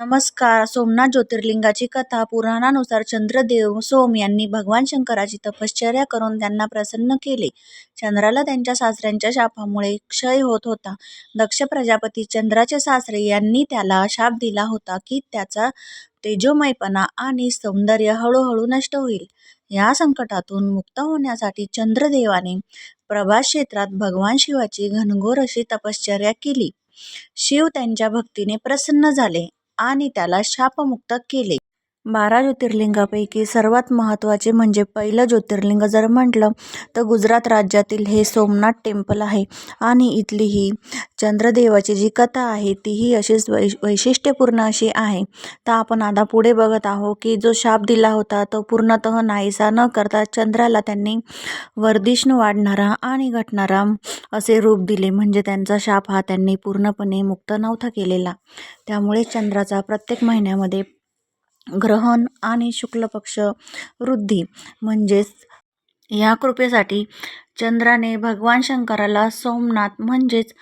नमस्कार सोमनाथ ज्योतिर्लिंगाची कथा पुराणानुसार चंद्रदेव सोम यांनी भगवान शंकराची तपश्चर्या करून त्यांना प्रसन्न केले. चंद्राला त्यांच्या सासऱ्यांच्या शापामुळे क्षय होत होता. दक्ष प्रजापती चंद्राचे सासरे यांनी त्याला शाप दिला होता की त्याचा तेजोमयपणा आणि सौंदर्य हळूहळू नष्ट होईल. या संकटातून मुक्त होण्यासाठी चंद्रदेवाने प्रभास क्षेत्रात भगवान शिवाची घनघोर अशी तपश्चर्या केली. शिव त्यांच्या भक्तीने प्रसन्न झाले आणि त्याला शापमुक्त केले. बारा ज्योतिर्लिंगांपैकी सर्वात महत्त्वाचे म्हणजे पहिलं ज्योतिर्लिंग जर म्हटलं तर गुजरात राज्यातील हे सोमनाथ टेम्पल आहे आणि इथली ही चंद्रदेवाची जी कथा आहे तीही अशीच वै वैशिष्ट्यपूर्ण अशी आहे. तर आपण आता पुढे बघत आहोत की जो शाप दिला होता तो पूर्णतः नाहीसा न करता चंद्राला त्यांनी वर्दिष्ण वाढणारा आणि घटणारा असे रूप दिले म्हणजे त्यांचा शाप हा त्यांनी पूर्णपणे मुक्त नव्हता केलेला. त्यामुळे चंद्राचा प्रत्येक महिन्यामध्ये ग्रहण आणि शुक्ल पक्ष वृद्धी म्हणजेच या कृपेसाठी चंद्राने भगवान शंकराला सोमनाथ म्हणजेच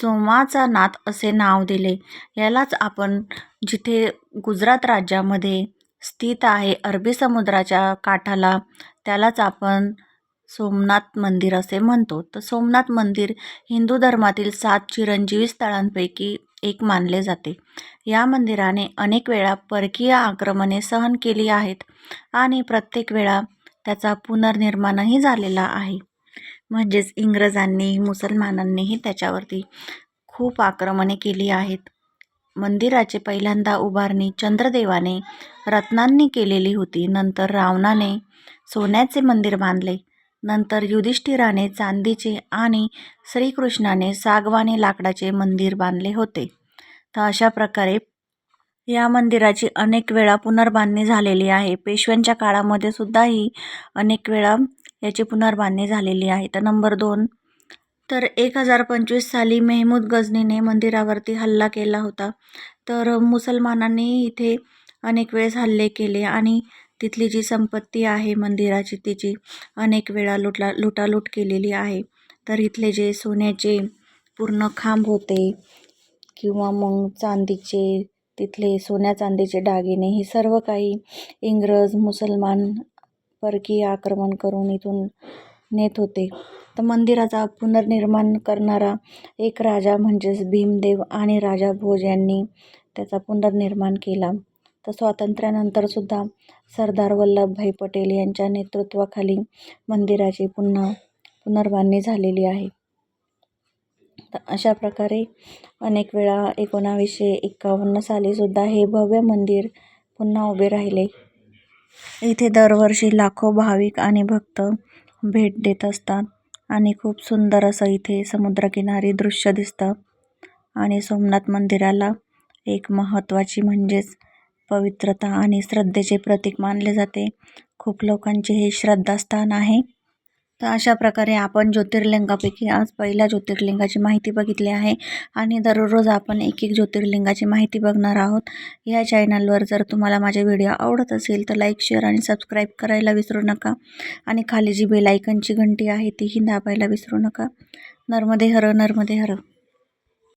सोमाचा नाथ असे नाव दिले. यालाच आपण जिथे गुजरात राज्यामध्ये स्थित आहे अरबी समुद्राच्या काठाला त्यालाच आपण सोमनाथ मंदिर असे म्हणतो. तर सोमनाथ मंदिर हिंदू धर्मातील सात चिरंजीवी स्थळांपैकी एक मानले जाते. या मंदिराने अनेक वेळा परकीय आक्रमणे सहन केली आहेत आणि प्रत्येक वेळा त्याचा पुनर्निर्माणही झालेला आहे. म्हणजेच इंग्रजांनी मुसलमानांनीही त्याच्यावरती खूप आक्रमणे केली आहेत. मंदिराचे पहिल्यांदा उभारणी चंद्रदेवाने रत्नांनी केलेली होती. नंतर रावणाने सोन्याचे मंदिर बांधले. नंतर युधिष्ठिराने चांदीचे आणि श्रीकृष्णाने सागवानी लाकडाचे मंदिर बांधले होते. तर अशा प्रकारे या मंदिराची अनेक वेळा पुनर्बांधणी झालेली आहे. पेशव्यांच्या काळामध्ये सुद्धा ही अनेक वेळा याची पुनर्बांधणी झालेली आहे. तर नंबर दोन तर एक हजार पंचवीस साली मेहमूद गझनीने मंदिरावरती हल्ला केला होता. तर मुसलमानांनी इथे अनेक वेळेस हल्ले केले आणि तिथली जी संपत्ती आहे मंदिराची तिची अनेक वेळा लुटला लुटालूट केलेली आहे. तर इथले जे सोन्याचे पूर्ण खांब होते किंवा मग चांदीचे तिथले सोन्या चांदीचे दागिने हे सर्व काही इंग्रज मुसलमान परकीय आक्रमण करून इथून नेत होते. तर मंदिराचा पुनर्निर्माण करणारा एक राजा म्हणजेच भीमदेव आणि राजा भोज यांनी त्याचा पुनर्निर्माण केला. तर स्वातंत्र्यानंतर सुद्धा सरदार वल्लभभाई पटेल यांच्या नेतृत्वाखाली मंदिराची पुन्हा पुनर्बांधणी झालेली आहे. तर अशा प्रकारे अनेक वेळा एकोणावीसशे एकावन्न सालीसुद्धा हे भव्य मंदिर पुन्हा उभे राहिले. इथे दरवर्षी लाखो भाविक आणि भक्त भेट देत असतात आणि खूप सुंदर असं इथे समुद्रकिनारी दृश्य दिसतं आणि सोमनाथ मंदिराला एक महत्त्वाची म्हणजेच पवित्रता आणि श्रद्धेचे प्रतीक मानले जाते. खूप लोकांचे हे श्रद्धास्थान आहे. तर अशा प्रकारे आपण ज्योतिर्लिंगापैकी आज पहिल्या ज्योतिर्लिंगाची माहिती बघितली आहे आणि दररोज आपण एक एक ज्योतिर्लिंगाची माहिती बघणार आहोत. या चॅनलवर जर तुम्हाला माझे व्हिडिओ आवडत असेल तर लाईक शेअर आणि सबस्क्राईब करायला विसरू नका आणि खाली जी बेलायकनची घंटी आहे तीही दाबायला विसरू नका. नर्मदे हर नर्मदे हर